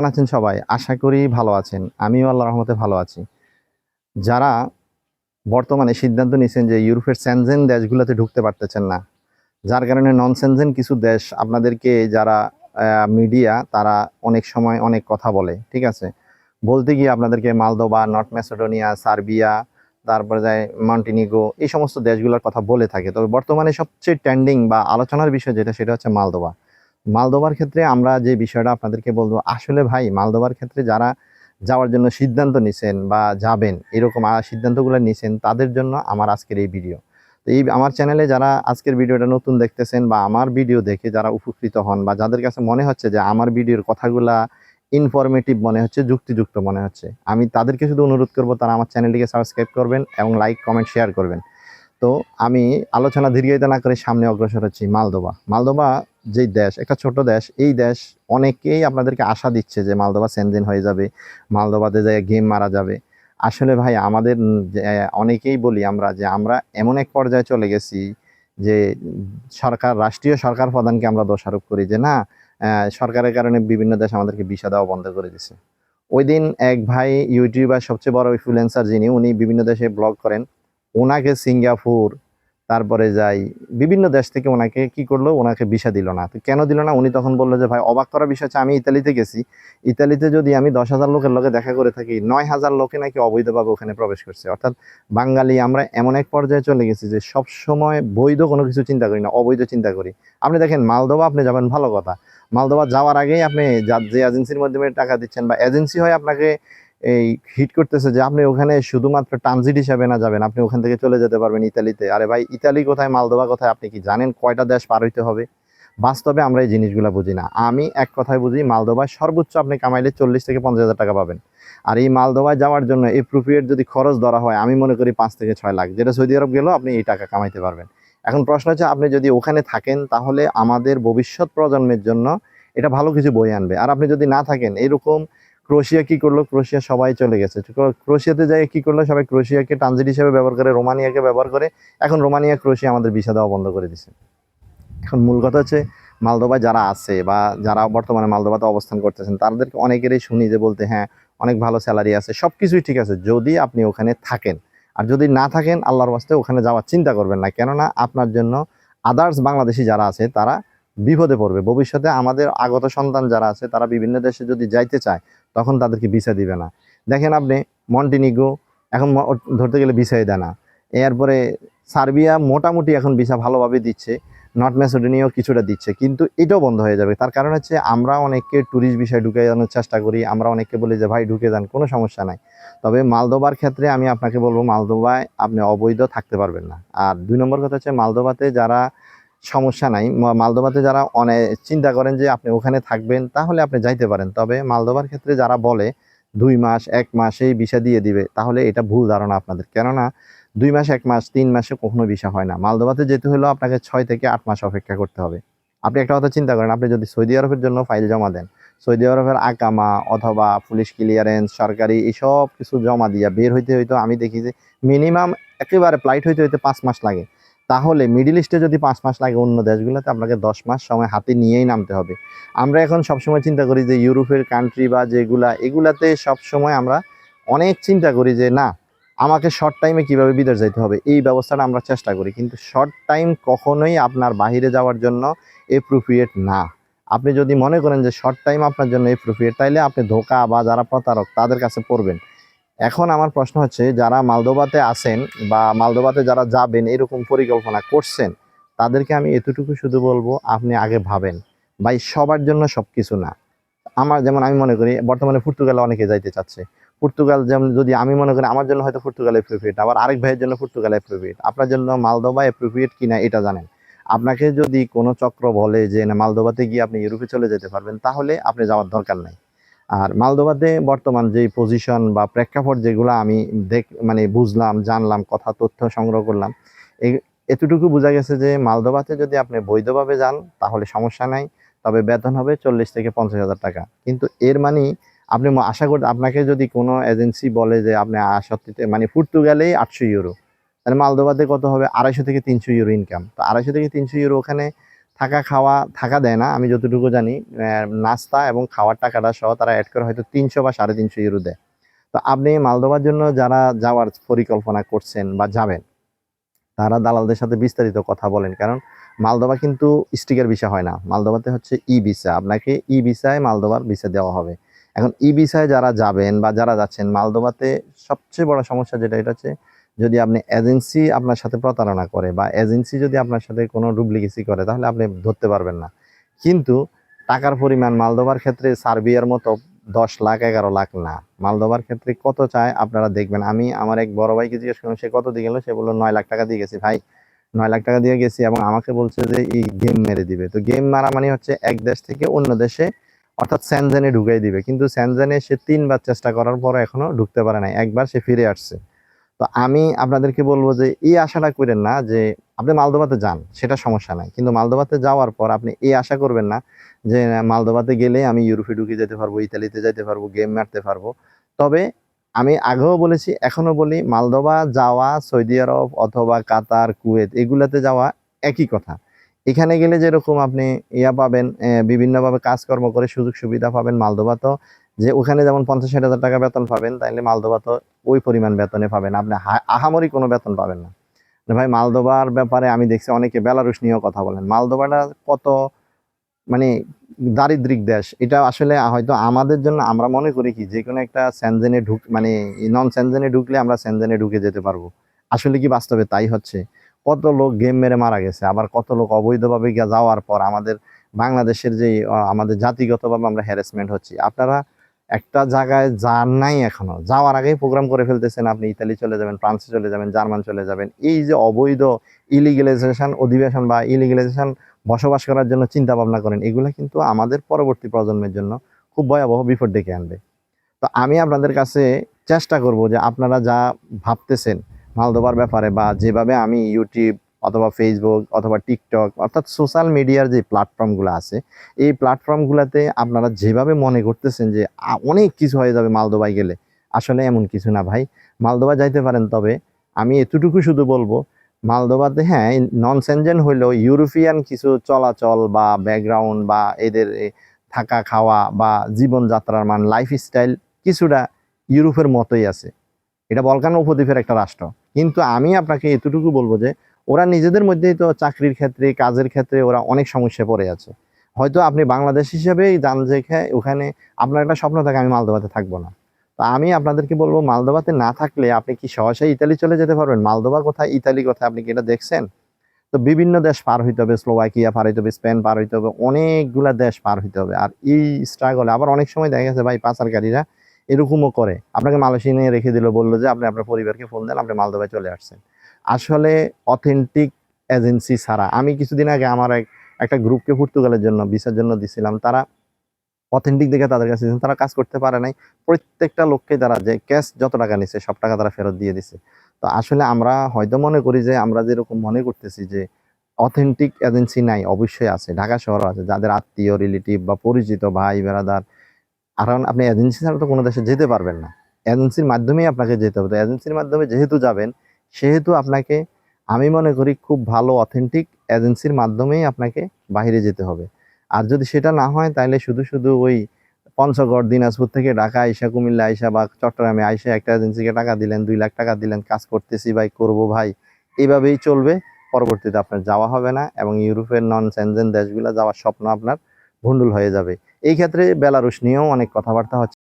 কেমন আছেন সবাই? আশা করি ভালো আছেন। আমিও আল্লাহ রহমতে ভালো আছি। যারা বর্তমানে সিদ্ধান্ত নিয়েছেন যে ইউরোপের স্যানজেন দেশগুলোতে ঢুকতে পারতেছেন না, যার কারণে নন স্যানজেন কিছু দেশ আপনাদেরকে যারা মিডিয়া, তারা অনেক সময় অনেক কথা বলে, ঠিক আছে? বলতে গিয়ে আপনাদেরকে মালদোবা, নর্থ ম্যাসেডোনিয়া, সার্বিয়া, তারপরে যায় মন্টিনিগো, এই সমস্ত দেশগুলোর কথা বলে থাকে। তবে বর্তমানে সবচেয়ে ট্রেন্ডিং বা আলোচনার বিষয় যেটা, সেটা হচ্ছে মালদোবা। মালদোবার ক্ষেত্রে আমরা যে বিষয়টা আপনাদেরকে বলব, আসলে ভাই মালদোবার ক্ষেত্রে যারা যাওয়ার জন্য সিদ্ধান্ত নিছেন বা যাবেন, এরকম সিদ্ধান্তগুলো নিছেন, তাদের জন্য আমার আজকের এই ভিডিও। তো এই আমার চ্যানেলে যারা আজকের ভিডিওটা নতুন দেখতেছেন বা আমার ভিডিও দেখে যারা উপকৃত হন বা যাদের কাছে মনে হচ্ছে যে আমার ভিডিওর কথাগুলা ইনফরমেটিভ মনে হচ্ছে, যুক্তিযুক্ত মনে হচ্ছে, আমি তাদেরকে শুধু অনুরোধ করব তারা আমার চ্যানেলটিকে সাবস্ক্রাইব করবেন এবং লাইক কমেন্ট শেয়ার করবেন। তো আমি আলোচনা দীর্ঘায়িত না করে সামনে অগ্রসর হচ্ছি মালদোবা মালদোবা যেই দেশ একটা ছোট দেশ এই দেশ অনেকেই আপনাদেরকে আশা দিচ্ছে যে মালদোবা সেনজেন হয়ে যাবে মালদোবাতে যায় গেম মারা যাবে। আসলে ভাই আমাদের যে, অনেকেই বলি আমরা যে আমরা এমন এক পর্যায়ে চলে গেছি যে সরকার রাষ্ট্রীয় সরকার প্রধানকে আমরা দোষারোপ করি যে না সরকারের কারণে বিভিন্ন দেশ আমাদেরকে ভিসা দেওয়া বন্ধ করে দিছে। ওই দিন এক ভাই ইউটিউবার সবচেয়ে বড় ইনফ্লুয়েন্সার যিনি উনি বিভিন্ন দেশে ব্লগ করেন। ওনাকে সিঙ্গাপুর তারপরে যাই। বিভিন্ন দেশ থেকে ওনাকে কি করল? ওনাকে ভিসা দিল না। তো কেন দিল না? উনি তখন বলল যে, ভাই, অবাক করার বিষয় আমি ইতালিতে গেছি। ইতালিতে যদি আমি দশ হাজার লোকের লোকে দেখা করে থাকি, নয় হাজার লোকে নাকি অবৈধভাবে ওখানে প্রবেশ করছে। অর্থাৎ বাঙালি, আমরা এমন এক পর্যায়ে চলে গেছি যে, সব সময় বৈধ কোনো কিছু চিন্তা করি না, অবৈধ চিন্তা করি। আপনি দেখেন মালদোবা আপনি যাবেন, ভালো কথা। মালদোবা যাওয়ার আগেই আপনি যে এজেন্সির মাধ্যমে টাকা দিচ্ছেন বা এজেন্সি হয়ে আপনাকে এই হিট করতেছে যে আপনি ওখানে শুধুমাত্র ট্রানজিট হিসাবে না যাবেন। আপনি ওখান থেকে চলে যেতে পারবেন ইতালিতে। আরে ভাই, ইতালি কোথায় মালদোবা কোথায়, আপনি কি জানেন? কয়টা দেশ পার হইতে হবে? বাস্তবে আমরা এই জিনিসগুলো বুঝি না। আমি এক কথায় বুঝি মালদোবায় সর্বোচ্চ আপনি কামাইলে চল্লিশ থেকে পঞ্চাশ হাজার টাকা পাবেন। আর এই মালদোবায় যাওয়ার জন্য এই এপ্রোপ্রিয়েট যদি খরচ ধরা হয়, আমি মনে করি পাঁচ থেকে ছয় লাখ। যেটা সৌদি আরব গেলেও আপনি এই টাকা কামাইতে পারবেন। এখন প্রশ্ন হচ্ছে, আপনি যদি ওখানে থাকেন, তাহলে আমাদের ভবিষ্যৎ প্রজন্মের জন্য এটা ভালো কিছু বই আনবে। আর আপনি যদি না থাকেন, এরকম ক্রোশিয়া কি করল? ক্রোশিয়া সবাই চলে গেছে। ক্রো- ক্রোশিয়াতে যাই কি করল? সবাই ক্রোশিয়াকে ট্রানজিট হিসেবে ব্যবহার করে, রোমানিয়াকে ব্যবহার করে। এখন রোমানিয়া ক্রোশিয়া আমাদের ভিসা দেওয়া বন্ধ করে দিছে। এখন মূল কথা হচ্ছে মালদোবায় যারা আছে বা যারা বর্তমানে মালদোবাতে অবস্থান করতেছেন, তাদেরকে অনেকেরই শুনি যে বলতে হ্যাঁ অনেক ভালো স্যালারি আছে সব কিছুই ঠিক আছে। যদি আপনি ওখানে থাকেন, আর যদি না থাকেন, আল্লাহর বাস্তে ওখানে যাওয়ার চিন্তা করবেন না। কেননা আপনার জন্য আদার্স বাংলাদেশি যারা আছে, তারা বিপদে পড়বে। ভবিষ্যতে আমাদের আগত সন্তান যারা আছে, তারা বিভিন্ন দেশে যদি যাইতে চায়, তখন তাদেরকে ভিসা দিবে না। দেখেন আপনি মন্টিনিগো এখন ধরতে গেলে ভিসাই দেয় না এরপরে সার্বিয়া মোটামুটি এখন ভিসা ভালোভাবে দিচ্ছে, নর্থ ম্যাসেডোনিয়াও কিছুটা দিচ্ছে, কিন্তু এটাও বন্ধ হয়ে যাবে। তার কারণ হচ্ছে, আমরা অনেককে ট্যুরিস্ট বিষয় ঢুকে যাওয়ার চেষ্টা করি, আমরা অনেককে বলি যে, ভাই, ঢুকে যান, কোনো সমস্যা নাই। তবে মালদোবার ক্ষেত্রে আমি আপনাকে বলব, মালদোবায় আপনি অবৈধ থাকতে পারবেন না। আর দুই নম্বর কথা হচ্ছে, মালদোবাতে যারা সমস্যা নাই। মালদোবাতে যারা অনেক চিন্তা করেন যে আপনি ওখানে থাকবেন, তাহলে আপনি যাইতে পারেন। তবে মালদোবার ক্ষেত্রে যারা বলে, দুই মাস, এক মাসেই ভিসা দিয়ে দিবে, তাহলে এটা ভুল ধারণা আপনাদের। কেননা, দুই মাস, এক মাস, তিন মাসে কখনো ভিসা হয় না। মালদোবাতে যেতে হলেও আপনাকে ছয় থেকে আট মাস অপেক্ষা করতে হবে। আপনি একটা কথা চিন্তা করেন, আপনি যদি সৌদি আরবের জন্য ফাইল জমা দেন, সৌদি আরবের আকামা অথবা পুলিশ ক্লিয়ারেন্স, সরকারি এইসব কিছু জমা দিয়া বের হইতে হইতো, আমি দেখি যে মিনিমাম একেবারে ফ্লাইট হইতে হইতে পাঁচ মাস লাগে। তাহলে মিডিল ইস্টে যদি পাঁচ মাস লাগে অন্য দেশগুলোতে, আপনাকে দশ মাস সময় হাতে নিয়েই নামতে হবে। আমরা এখন সবসময় চিন্তা করি যে ইউরোপের কান্ট্রি বা যেগুলা, এগুলাতে সবসময় আমরা অনেক চিন্তা করি যে, না, আমাকে শর্ট টাইমে কীভাবে বিদেশ যাইতে হবে? এই ব্যবস্থাটা আমরা চেষ্টা করি। কিন্তু শর্ট টাইম কখনোই আপনার বাইরে যাওয়ার জন্য এপ্রোপ্রিয়েট না। আপনি যদি মনে করেন যে শর্ট টাইম আপনার জন্য এপ্রোপ্রিয়েট তাইলে আপনি ধোকা বা যারা প্রতারক, তাদের কাছে পড়বেন। এখন আমার প্রশ্ন হচ্ছে, যারা মালদোবাতে আছেন বা মালদোবাতে যারা যাবেন, এরকম পরিকল্পনা করছেন, তাদেরকে আমি এতটুকু শুধু বলব, আপনি আগে ভাবেন। ভাই, সবার জন্য সব কিছু না। আমার যেমন আমি মনে করি, বর্তমানে পর্তুগালে অনেকে যাইতে চাচ্ছে। পর্তুগাল যেমন যদি আমি মনে করি, আমার জন্য হয়তো পর্তুগাল এপ্রোপ্রিয়েট আবার আরেক ভাইয়ের জন্য পর্তুগাল এপ্রোপ্রিয়েট আপনার জন্য মালদোবা এপ্রোপ্রিয়েট কিনা, এটা জানেন। আপনাকে যদি কোনো চক্র বলে যে, না, মালদোবাতে গিয়ে আপনি ইউরোপে চলে যেতে পারবেন, তাহলে আপনি যাওয়ার দরকার নাই। আর মালদোবাতে বর্তমান যেই পজিশন বা প্রেক্ষাপট যেগুলো আমি দেখ মানে বুঝলাম, জানলাম, কথা, তথ্য সংগ্রহ করলাম এতটুকু বোঝা গেছে যে মালদোবাতে যদি আপনি বৈধভাবে যান, তাহলে সমস্যা নাই, তবে বেতন হবে চল্লিশ থেকে পঞ্চাশ হাজার টাকা। কিন্তু এর মানে আপনি আশা করি, আপনাকে যদি কোনো এজেন্সি বলে যে আপনি সত্যিতে মানে পর্তুগালেই আটশো ইউরো তাহলে মালদোবাতে কত হবে? আড়াইশো থেকে তিনশো ইউরো ইনকাম তো আড়াইশো থেকে তিনশো ইউরো ওখানে থাকা খাওয়া থাকা দেয় না, আমি যতটুকু জানি নাস্তা এবং খাওয়ার টাকাটা সহ তারা অ্যাড করে হয়তো তিনশো বা সাড়ে তিনশো ইউরো দেয়। তো আপনি মালদোবার জন্য যারা যাওয়ার পরিকল্পনা করছেন বা যাবেন, তারা দালালদের সাথে বিস্তারিত কথা বলেন, কারণ মালদোবা কিন্তু স্টিকার ভিসা হয় না। মালদোবাতে হচ্ছে ই ভিসা আপনাকে ই ভিসায় মালদোবার ভিসা দেওয়া হবে। এখন ই ভিসায় যারা যাবেন বা যারা যাচ্ছেন মালদোবাতে সবচেয়ে বড় সমস্যা যেটা, এটা হচ্ছে যদি আপনি এজেন্সি আপনার সাথে প্রতারণা করে বা এজেন্সি যদি আপনার সাথে কোনো ডুপ্লিকেসি করে, তাহলে আপনি ধরতে পারবেন না। কিন্তু টাকার পরিমাণ মালদোবার ক্ষেত্রে সার্বিয়ার মতো দশ লাখ, এগারো লাখ না। মালদোবার ক্ষেত্রে কত চায় আপনারা দেখবেন। আমি আমার এক বড় ভাইকে জিজ্ঞেস করলাম, সে কত দিয়ে গেল? সে বলল, নয় লাখ টাকা দিয়ে গেছি ভাই। নয় লাখ টাকা দিয়ে গেছি এবং আমাকে বলছে যে, এই গেম মেরে দিবে। তো গেম মারা মানে হচ্ছে এক দেশ থেকে অন্য দেশে, অর্থাৎ স্যানজেনে ঢুকাই দিবে। কিন্তু স্যানজেনে সে তিনবার চেষ্টা করার পর এখনও ঢুকতে পারে নাই। একবার সে ফিরে আসছে। তো আমি আপনাদেরকে বলব যে এই আশাটা করেন না যে আপনি মালদোবাতে যান, সেটা সমস্যা নাই। কিন্তু মালদোবাতে যাওয়ার পর আপনি এই আশা করবেন না যে মালদোবাতে গেলে আমি ইউরোপে ঢুকে যেতে পারব, ইতালিতে যেতে পারব গেম মারতে পারব। তবে আমি আগেও বলেছি এখনও বলি মালদোবা যাওয়া, সৌদি আরব অথবা কাতার, কুয়েত, এগুলাতে যাওয়া একই কথা। এখানে গেলে যেরকম আপনি ইয়া পাবেন বিভিন্নভাবে কাজকর্ম করে সুযোগ সুবিধা পাবেন। মালদোবা তো যে ওখানে যেমন পঞ্চাশ ষাট হাজার টাকা বেতন পাবেন, তাইলে মালদোবা তো ওই পরিমাণ বেতনে পাবেন। আপনি আহামরি কোনো বেতন পাবেন না। না ভাই, মালদোবার ব্যাপারে আমি দেখছি অনেকে বেলারুশ নিয়েও কথা বলেন। মালদোবাটা কত মানে দারিদ্রিক দেশ। এটা আসলে হয়তো আমাদের জন্য আমরা মনে করি কি, যে কোনো একটা স্যানজেনে ঢুক মানে নন স্যানজেনে ঢুকলে আমরা স্যানজেনে ঢুকে যেতে পারব। আসলে কি বাস্তবে তাই হচ্ছে? কত লোক গেম মেরে মারা গেছে, আবার কত লোক অবৈধভাবে যাওয়ার পর আমাদের বাংলাদেশের যে আমাদের জাতিগতভাবে আমরা হ্যারাসমেন্ট হচ্ছি। আপনারা একটা জায়গায় যান নাই এখনও। যাওয়ার আগেই প্রোগ্রাম করে ফেলতেছেন আপনি, ইতালি চলে যাবেন, ফ্রান্সে চলে যাবেন, জার্মান চলে যাবেন। এই যে অবৈধ ইলিগেলাইজেশন অধিবেশন বা ইলিগেলাইজেশন বসবাস করার জন্য চিন্তা ভাবনা করেন, এগুলো কিন্তু আমাদের পরবর্তী প্রজন্মের জন্য খুব ভয়াবহ বিপদ ডেকে আনবে। তো আমি আপনাদের কাছে চেষ্টা করব যে আপনারা যা ভাবতেছেন মালদোবার ব্যাপারে বা যেভাবে আমি ইউটিউব অথবা ফেসবুক অথবা টিকটক অর্থাৎ সোশ্যাল মিডিয়ার যে প্ল্যাটফর্মগুলো আছে, এই প্ল্যাটফর্মগুলোতে আপনারা যেভাবে মনে করতেছেন যে অনেক কিছু হয়ে যাবে মালদোবায় গেলে, আসলে এমন কিছু না ভাই। মালদোবা যাইতে পারেন, তবে আমি এতটুকু শুধু বলব, মালদোবাতে হ্যাঁ নন সেনজেন হইলেও ইউরোপিয়ান কিছু চলাচল বা ব্যাকগ্রাউন্ড বা এদের থাকা, খাওয়া বা জীবনযাত্রার মান লাইফস্টাইল কিছুটা ইউরোপের মতোই আছে। এটা বলকান উপদ্বীপের একটা রাষ্ট্র। কিন্তু আমি আপনাকে এতটুকু বলব যে ওরা নিজেদের মধ্যেই তো চাকরির ক্ষেত্রে, কাজের ক্ষেত্রে ওরা অনেক সমস্যায় পড়ে আছে। হয়তো আপনি বাংলাদেশ হিসেবেই যান যে ওখানে আপনার একটা স্বপ্ন থাকে, আমি মালদোবাতে থাকব না। তো আমি আপনাদেরকে বলব মালদোবাতে না থাকলে আপনি কি সহসাই ইতালি চলে যেতে পারবেন? মালদোবা কোথায়? ইতালি কোথায়? আপনি কি এটা দেখছেন? তো বিভিন্ন দেশ পার হইতে হবে, স্লোভাকিয়া পার হইতে হবে, স্পেন পার হইতে হবে, অনেকগুলা দেশ পার হইতে হবে। আর এই স্ট্রাগলে আবার অনেক সময় দেখা গেছে, ভাই, পাচারকারীরা এরকমও করে। আপনাকে মালয়েশিয়া নিয়ে রেখে দিল, বলল যে আপনি আপনার পরিবারকে ফোন দেন, আপনি মালদোবায় চলে আসছেন। আসলে অথেন্টিক এজেন্সি ছাড়া। আমি কিছুদিন আগে আমার এক, একটা গ্রুপকে পর্তুগালের জন্য, ভিসার জন্য দিছিলাম। তারা অথেন্টিক দেখে তাদের কাছে তারা কাজ করতে পারে নাই। প্রত্যেকটা লোককে তারা যে ক্যাশ যত টাকা নিছে, সব টাকা তারা ফেরত দিয়ে দিছে। তো আসলে আমরা হয়তো মনে করি যে, আমরা যেরকম মনে করতেছি যে অথেন্টিক এজেন্সি নাই, অবশ্যই আছে। ঢাকা শহরও আছে। যাদের আত্মীয় রিলেটিভ বা পরিচিত ভাই, বেড়াদার কারণ আপনি এজেন্সি ছাড়া তো কোনো দেশে যেতে পারবেন না। এজেন্সির মাধ্যমেই আপনাকে যেতে হবে। তো এজেন্সির মাধ্যমে যেহেতু যাবেন সেহেতু আপনাকে, আমি মনে করি খুব ভালো অথেন্টিক এজেন্সির মাধ্যমেই আপনাকে বাইরে যেতে হবে। আর যদি সেটা না হয় তাহলে শুধু শুধু ওই পঞ্চগড়, দিনাজপুর থেকে ঢাকা, আইসা, কুমিল্লা, আইসা বা চট্টগ্রামে আইসা একটা এজেন্সিকে টাকা দিলেন, দুই লাখ টাকা দিলেন, কাজ করতেছি ভাই, করব ভাই, এইভাবেই চলবে। পরবর্তীতে আপনার যাওয়া হবে না এবং ইউরোপের নন সেনজেন দেশগুলো যাওয়ার স্বপ্ন আপনার ভণ্ডুল হয়ে যাবে। এই ক্ষেত্রে বেলারুশ নিয়েও অনেক কথাবার্তা হচ্ছে।